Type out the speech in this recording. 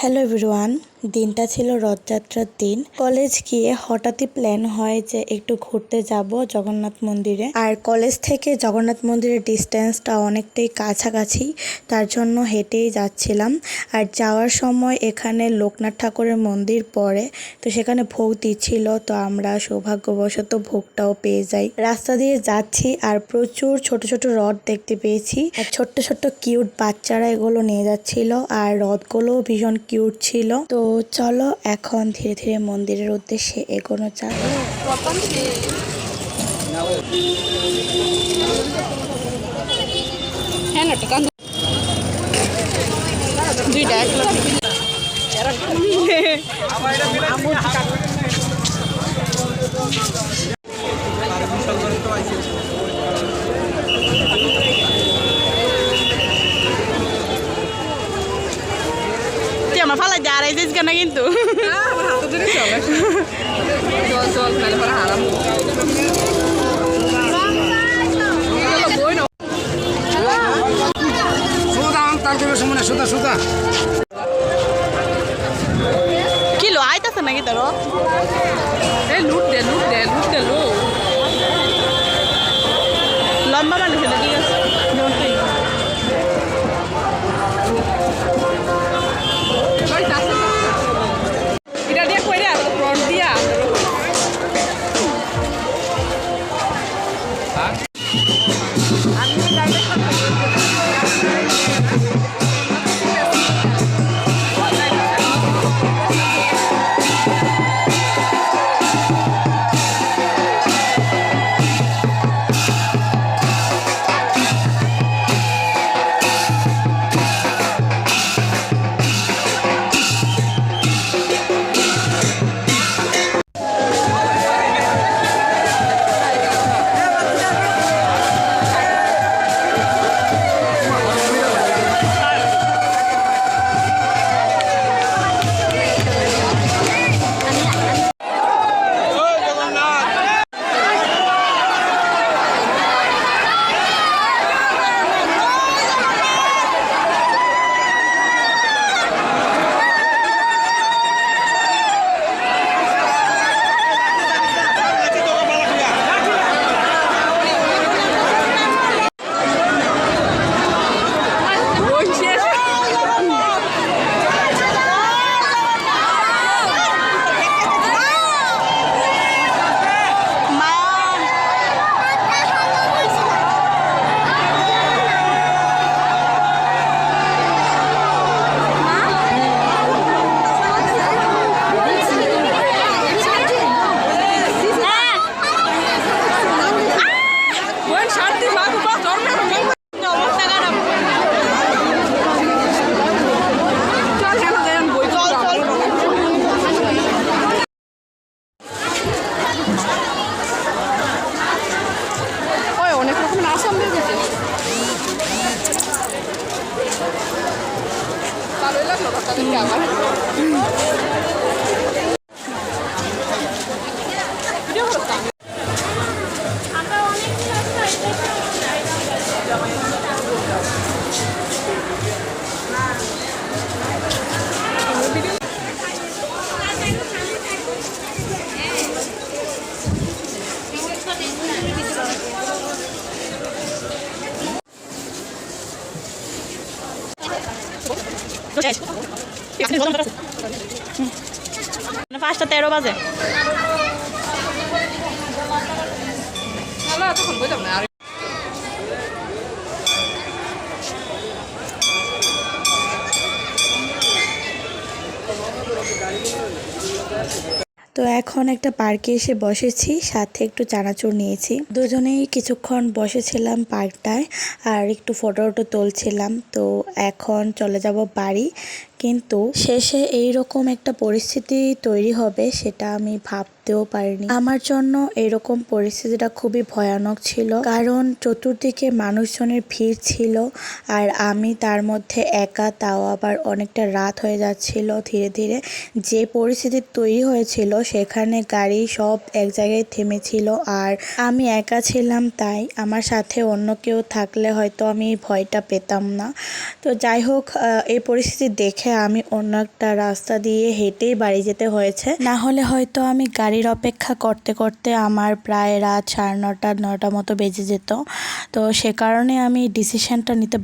Hello everyone দিনটা ছিল রথযাত্রার দিন। কলেজ গিয়ে হঠাৎই প্ল্যান হয় যে একটু ঘুরতে যাব জগন্নাথ মন্দিরে। আর কলেজ থেকে জগন্নাথ মন্দিরের ডিস্টেন্সটা অনেকটাই কাছাকাছি, তার জন্য হেঁটেই যাচ্ছিলাম। আর যাওয়ার সময় এখানে লোকনাথ ঠাকুরের মন্দির পড়ে, তো সেখানে ভোগ দিচ্ছিল, তো আমরা সৌভাগ্যবশত ভোগটাও পেয়ে যাই। রাস্তা দিয়ে যাচ্ছি আর প্রচুর ছোট ছোট রথ দেখতে পেয়েছি। আর ছোট্ট ছোট্ট কিউট বাচ্চারা এগুলো নিয়ে যাচ্ছিল, আর রথগুলো ভীষণ কিউট ছিল। তো চলো এখন ধীরে ধীরে মন্দিরের উদ্দেশ্যে এগোনো যাক। হ্যাঁ না টাকা দুইটা এক লাখ ফালাই যা আর আইসিস কেন কিন্তু। সুদা সুদা কিলো লুট দে লুট দে লুট দে লম্বা মানুষ back. 你看嘛。পাঁচটা তেরো বাজে। তো এখন একটা পার্কে এসে বসেছি, সাথে একটু চানাচুর নিয়েছি। দুজনেই কিছুক্ষণ বসেছিলাম পার্কটায় আর একটু ফটো টটো তুলছিলাম। তো এখন চলে যাব বাড়ি। কিন্তু শেষে এই রকম একটা পরিস্থিতি তৈরি হবে সেটা আমি ভাবতেও পারিনি। আমার জন্য এরকম পরিস্থিতিটা খুবই ভয়ানক ছিল। কারণ চতুর্দিকে মানুষজনের ভিড় ছিল আর আমি তার মধ্যে একা, তাও আবার অনেকটা রাত হয়ে যাচ্ছিল ধীরে ধীরে। যে পরিস্থিতি তৈরি হয়েছিল সেখানে গাড়ি সব এক জায়গায় থেমেছিল আর আমি একা ছিলাম তাই আমার সাথে অন্য কেউ থাকলে হয়তো আমি ভয়টা পেতাম না। তো যাই হোক এই পরিস্থিতি দেখে আমি অন্য একটা রাস্তা দিয়ে হেঁটেই বাড়ি যেতে হয়েছে। না হলে হয়তো আমি গাড়ির অপেক্ষা করতে করতে আমার প্রায় রাত সাড়ে নটা নটা মতো বেজে যেত। তো সে কারণে আমি ডিসিশনটা নিতে